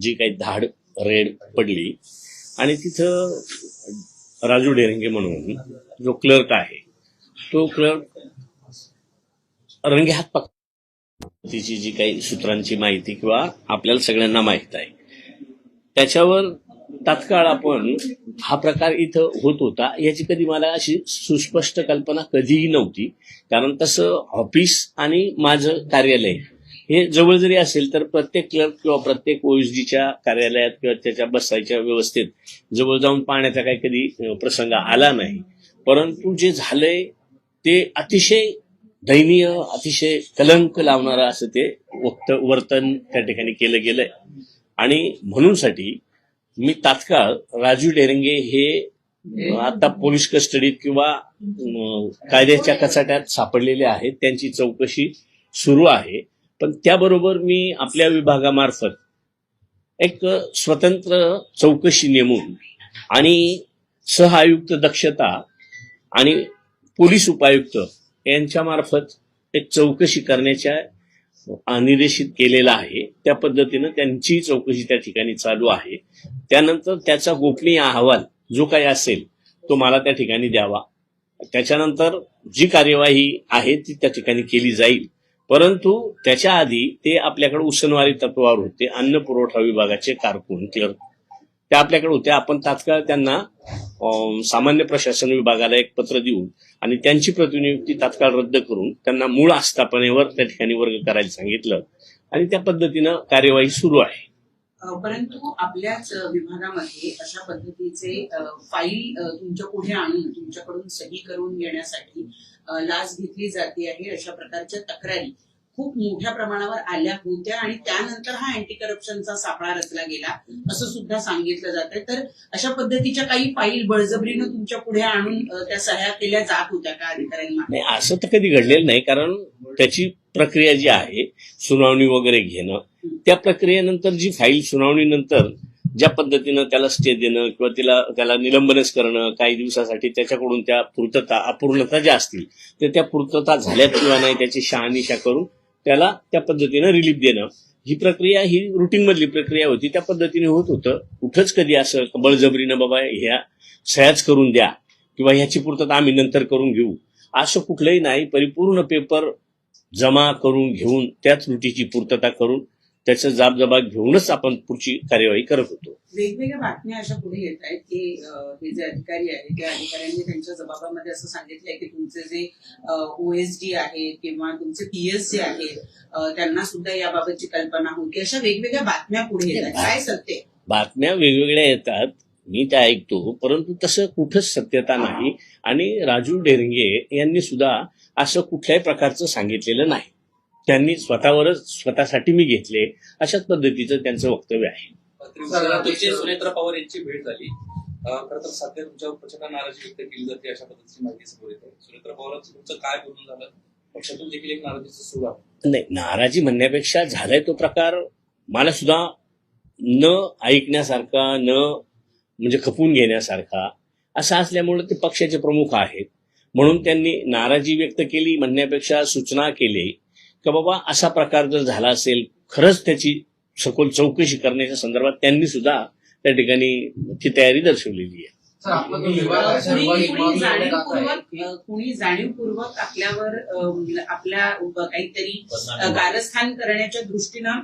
जी काही धाड रेड पडली आणि तिथं राजू डेरंगे म्हणून जो क्लर्क आहे तो क्लर्क रंगेहात पक तिची जी काही सूत्रांची माहिती किंवा आपल्याला सगळ्यांना माहीत आहे. त्याच्यावर तात्काळ आपण हा प्रकार इथं होत होता याची कधी मला अशी सुस्पष्ट कल्पना कधीही नव्हती कारण तसं ऑफिस आणि माझं कार्यालय हे जवळ जरी असेल तर प्रत्येक क्लर्क किंवा प्रत्येक ओएसडीच्या कार्यालयात किंवा त्याच्या बसायच्या व्यवस्थेत जवळ जाऊन पाहण्याचा काही कधी प्रसंग आला नाही. परंतु जे झालंय ते अतिशय दयनीय अतिशय कलंक लावणारं असं ते वक्त वर्तन त्या ठिकाणी केलं गेलंय. आणि म्हणूनसाठी मी तात्काळ राजू डेरंगे हे आता पोलीस कस्टडीत किंवा कायद्याच्या कचाट्यात सापडलेले आहेत. त्यांची चौकशी सुरू आहे. पण त्याबरोबर मी आपल्या विभागामार्फत एक स्वतंत्र चौकशी नेमून आणि सहआयुक्त दक्षता आणि पोलीस उपायुक्त यांच्यामार्फत एक चौकशी करण्याच्या निर्देशित केलेला आहे. त्या पद्धतीनं त्यांची चौकशी त्या ठिकाणी चालू आहे. त्यानंतर त्याचा गोपनीय अहवाल जो काही असेल तो मला त्या ठिकाणी द्यावा. त्याच्यानंतर जी कार्यवाही आहे ती त्या ठिकाणी केली जाईल. परंतु त्याच्या आधी ते आपल्याकडे उसनवारी तत्वावर होते. अन्न पुरवठा विभागाचे कारकून क्लर्क ते आपल्याकडे होते. आपण तात्काळ त्यांना सामान्य प्रशासन विभागाला एक पत्र देऊन आणि त्यांची प्रतिनियुक्ती तात्काळ रद्द करून त्यांना मूळ आस्थापनेवर त्या ठिकाणी वर्ग करायला सांगितलं. आणि त्या पद्धतीनं कार्यवाही सुरू आहे. परंतु आपल्याच विभागामध्ये अशा पद्धतीचे फाईल तुमच्यापुढे आणून तुमच्याकडून सही करून घेण्यासाठी लाच घेतली जाते आहे अशा प्रकारच्या तक्रारी खूप मोठ्या प्रमाणावर आल्या होत्या आणि त्यानंतर हा अँटी करप्शनचा सापळा रचला गेला असं सुद्धा सांगितलं जात आहे तर अशा पद्धतीच्या काही फाईल बळजबरीनं तुमच्यापुढे आणून त्या सह्या केल्या जात होत्या का अधिकाऱ्यांना? असं तर कधी घडलेलं नाही कारण त्याची प्रक्रिया जी आहे सुनावणी वगैरे घेणं त्या प्रक्रियेनंतर जी फाईल सुनावणीनंतर ज्या पद्धतीनं त्याला स्टे देणं किंवा तिला त्याला निलंबनच करणं काही दिवसासाठी त्याच्याकडून त्या पूर्तता अपूर्णता ज्या असतील तर त्या पूर्तता झाल्यात किंवा नाही त्याची शहानिशा करून त्याला त्या पद्धतीनं रिलीफ देणं. ही प्रक्रिया ही रुटीन मधली प्रक्रिया होती. त्या पद्धतीने होत होतं. कुठंच कधी असं बळजबरीनं बाबा ह्या सह्याच करून द्या किंवा ह्याची पूर्तता आम्ही नंतर करून घेऊ. असं कुठलंही नाही. परिपूर्ण पेपर जमा करून घेऊन त्याच त्रुटीची पूर्तता करून त्याचं जाबजबाब घेऊनच आपण पुढची कार्यवाही करत होतो. वेगवेगळ्या बातम्या अशा पुढे येत आहेत की हे जे अधिकारी आहेत त्या अधिकाऱ्यांनी त्यांच्या जबाबामध्ये असं सांगितलंय की तुमचे जे ओएसडी आहे किंवा तुमचे पीएस जे आहेत त्यांना सुद्धा याबाबतची कल्पना होती. अशा वेगवेगळ्या बातम्या पुढे येतात काय सत्य? बातम्या वेगवेगळ्या येतात मी त्या ऐकतो परंतु तसं कुठंच सत्यता नाही. आणि राजू डेरंगे यांनी सुद्धा असं कुठल्याही प्रकारचं सांगितलेलं नाही. त्यांनी स्वतःवरच स्वतःसाठी मी घेतले. अशाच पद्धतीचं त्यांचं वक्तव्य आहे. सुनेत्रा पवार यांची भेट झाली. खरं तर सध्या तुमच्यावर प्रचंड नाराजी व्यक्त केली जाते अशा पद्धतीची माहिती समोर येते. सुनेत्रा पवारांचं तुमचं काय बोलून झालं? पक्षातून देखील एक नाराजीचं सूर आहे नाही नाराजी म्हणण्यापेक्षा झालाय तो प्रकार. मला सुद्धा न ऐकण्यासारखा न म्हणजे खपून घेण्यासारखा असा असल्यामुळे ते पक्षाचे प्रमुख आहेत. म्हणून त्यांनी नाराजी व्यक्त केली म्हणण्यापेक्षा सूचना केली. की बाबा असा प्रकार जर झाला असेल खरंच त्याची सखोल चौकशी करण्याच्या संदर्भात त्यांनी सुद्धा त्या ठिकाणी ती तयारी दर्शवलेली आहे. कुणी जाणीवपूर्वक आपल्यावर आपल्या काहीतरी कारस्थान करण्याच्या दृष्टीनं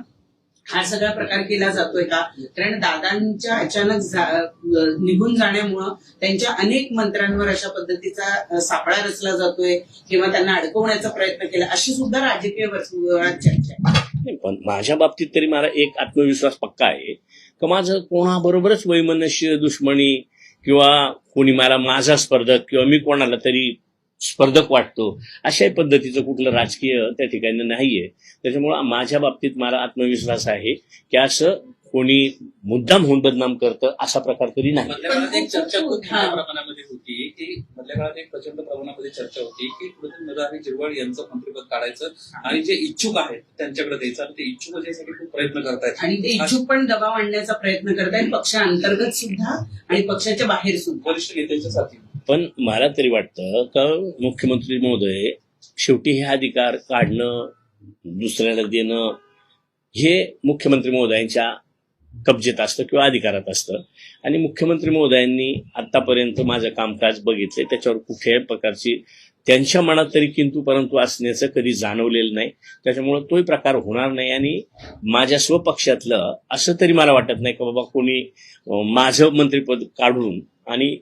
हा सगळा प्रकार केला जातोय का? कारण दादांच्या अचानक जा- निघून जाण्यामुळं त्यांच्या अनेक मंत्र्यांवर अशा पद्धतीचा सापळा रचला जातोय किंवा त्यांना अडकवण्याचा प्रयत्न केला अशी सुद्धा राजकीय वर्तुळात चर्चा आहे. पण माझ्या बाबतीत तरी मला एक आत्मविश्वास पक्का आहे. का माझं कोणाबरोबरच वैमनस्य दुश्मनी किंवा कोणी मला माझा स्पर्धक किंवा मी कोणाला तरी स्पर्धक वाटतो. अशाही पद्धतीचं कुठलं राजकीय त्या ठिकाणी नाहीये. त्याच्यामुळं माझ्या बाबतीत मला आत्मविश्वास आहे की असं कोणी मुद्दाम होऊन बदनाम करतं असा प्रकार तरी नाही. प्रमाणामध्ये होती की मधल्या काळात एक प्रचंड प्रमाणामध्ये चर्चा होती की कुठेतरी नरहरी जिरवाळ यांचं मंत्रिपद काढायचं आणि जे इच्छुक आहेत त्यांच्याकडे द्यायचं आणि ते इच्छुक यासाठी खूप प्रयत्न करतायत. आणि ते इच्छुक पण दबाव आणण्याचा प्रयत्न करतायत पक्षांतर्गत सुद्धा आणि पक्षाच्या बाहेर सुद्धा. वरिष्ठ नेत्यांच्या साथी पण मला तरी वाटतं का मुख्यमंत्री महोदय शेवटी हे अधिकार काढणं दुसऱ्याला देणं हे मुख्यमंत्री महोदयांच्या कब्जेत असतं किंवा अधिकारात असतं. आणि मुख्यमंत्री महोदयांनी आतापर्यंत माझं कामकाज बघितलंय त्याच्यावर कुठल्याही प्रकारची त्यांच्या मनात तरी किंतु परंतु असण्याचं कधी जाणवलेलं नाही. त्याच्यामुळं तोही प्रकार होणार नाही आणि माझ्या स्वपक्षातलं असं तरी मला वाटत नाही की बाबा कोणी माझं मंत्रिपद काढून आणि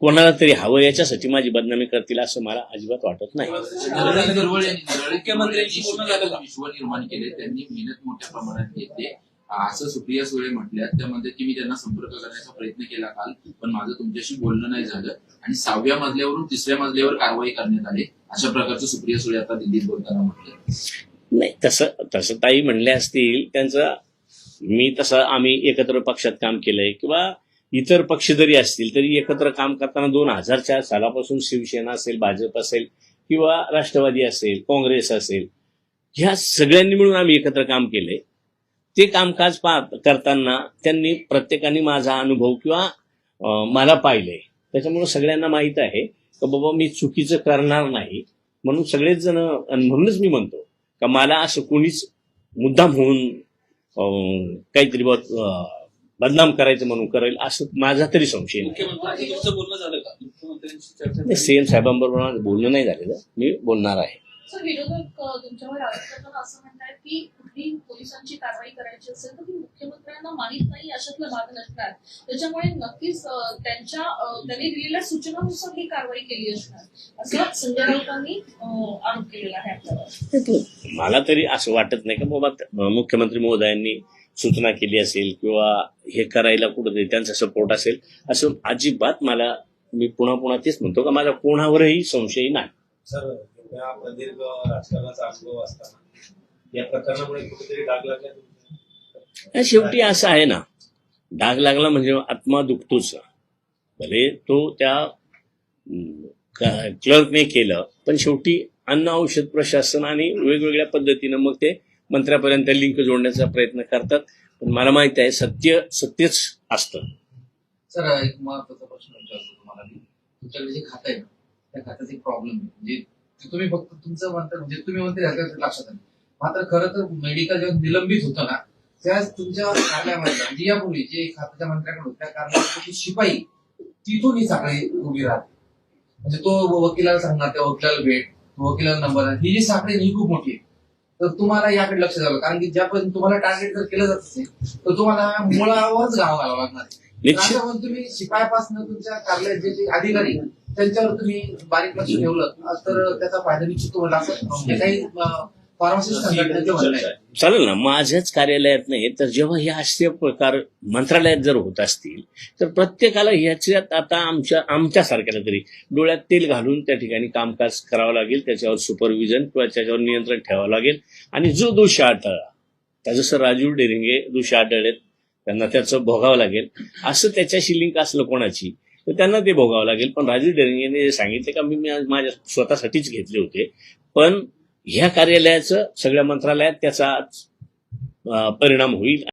कोणाला तरी हवं याच्यासाठी माझी बदनामी करतील असं मला अजिबात वाटत नाही. असं सुप्रिया सुळे म्हटल्या त्यामध्ये की मी त्यांना संपर्क करण्याचा प्रयत्न केला काल पण माझं तुमच्याशी बोलणं नाही झालं. आणि सहाव्या मजल्यावरून तिसऱ्या मजल्यावर कारवाई करण्यात आली. अशा प्रकारचं सुप्रिया सुळे आता दिल्लीत बोलताना म्हटलं नाही तसं तसं ताई म्हणले असतील त्यांचं मी तसं आम्ही एकत्र पक्षात काम केलंय किंवा इतर पक्ष जरी असतील तरी एकत्र काम करताना दोन हजारच्या सालापासून शिवसेना असेल भाजप असेल किंवा राष्ट्रवादी असेल काँग्रेस असेल ह्या सगळ्यांनी मिळून आम्ही एकत्र काम केलंय ते कामकाज पा- करताना त्यांनी प्रत्येकाने माझा अनुभव किंवा मला पाहिलंय त्याच्यामुळे सगळ्यांना माहीत आहे की बाबा मी चुकीचं करणार नाही. म्हणून सगळेच जण म्हणूनच मी म्हणतो का मला असं कोणीच मुद्दाम होऊन काहीतरी बदनाम करायचं म्हणून करेल असं माझा तरी संशय नाही. मुख्यमंत्र्यांशी तुमचं बोलणं झालं का? मुख्यमंत्र्यांशी चर्चा नाही, सीएम साहेबांबरोबर माझं बोलणं नाही झालेलं मी बोलणार आहे. सर विरोधक अ, तुमच्यावर आरोप करताना असं म्हणतात की कुठली पोलिसांची कारवाई करायची असेल तर ती मुख्यमंत्र्यांना माहीत नाही अशातला भाग नसणार. त्याच्यामुळे नक्कीच अ, त्यांच्या अ, त्यांनी दिलेल्या सूचनानुसार ही कारवाई केली असणार. असं संजय राऊतांनी अ, आरोप केलेला आहे आपल्यावर. मला तरी असं वाटत नाही का बाबा मुख्यमंत्री महोदयांनी सूचना केली असेल किंवा हे करायला कुठंतरी त्यांचा सपोर्ट असेल असं अजिबात मला मी पुन्हा पुन्हा तेच म्हणतो का माझा कोणावरही संशय नाही सर एवढ्या प्रदीर्घ राजकारणाचा अनुभव असताना या प्रकरणामुळे कुठेतरी डाग लागला तुमच्या? आणि शेवटी असं आहे ना डाग लागला म्हणजे आत्मा दुखतोच भले तो त्या क्लर्कने केलं पण शेवटी अन्न औषध प्रशासन आणि वेगवेगळ्या पद्धतीनं मग ते मंत्र्यापर्यंत लिंक जोडण्याचा प्रयत्न करतात. पण मला माहिती आहे सत्य सत्यच असतं. सर एक महत्त्वाचा प्रश्न विचारतो तुम्हाला मी. तुमच्याकडे जे खातं आहे त्या खात्याचा एक प्रॉब्लेम आहे. म्हणजे तुम्ही फक्त तुमचं म्हणता म्हणजे तुम्ही म्हणते लक्षात आलं मात्र खरं तर मेडिकल जेव्हा निलंबित होतं ना त्याच तुमच्या कार्यालयामध्ये म्हणजे यापूर्वी जे खात्याच्या मंत्र्याकडे त्या कार्यालयाची शिपाई तिथून ही साखळी उभी राहते. म्हणजे तो वकिलाला सांगणार त्या वकिलाला भेट तो वकिलाला नंबर ही जी साखळी ही खूप मोठी आहे. तर तुम्हाला याकडे लक्ष द्यावं कारण की ज्यापर्यंत तुम्हाला टार्गेट जर केलं जात असेल तर तुम्हाला मुळावरच गाव घालावं लागणार. तुम्ही शिपायापासून तुमच्या कार्यालयात जे अधिकारी त्यांच्यावर तुम्ही बारीक लक्ष ठेवलं तर त्याचा फायदा निश्चित तुम्हाला काही चालेल ना माझ्याच कार्यालयात नाही तर जेव्हा हे असे प्रकार मंत्रालयात जर होत असतील तर प्रत्येकाला ह्याच्यात आता आमच्या आमच्यासारख्याला तरी डोळ्यात तेल घालून त्या ठिकाणी कामकाज करावं लागेल त्याच्यावर सुपरविजन किंवा त्याच्यावर नियंत्रण ठेवावं लागेल. आणि जो दोष आढळला त्या जसं राजीव डेरिंगे दोषी आढळलेत त्यांना त्याचं भोगावं लागेल. असं त्याच्याशी लिंक असलं कोणाची तर त्यांना ते भोगावं लागेल. पण राजीव डेरिंगेने जे सांगितले का मी माझ्या स्वतःसाठीच घेतले होते. पण ह्या कार्यालयाचं सगळ्या मंत्रालयात त्याचा परिणाम होईल.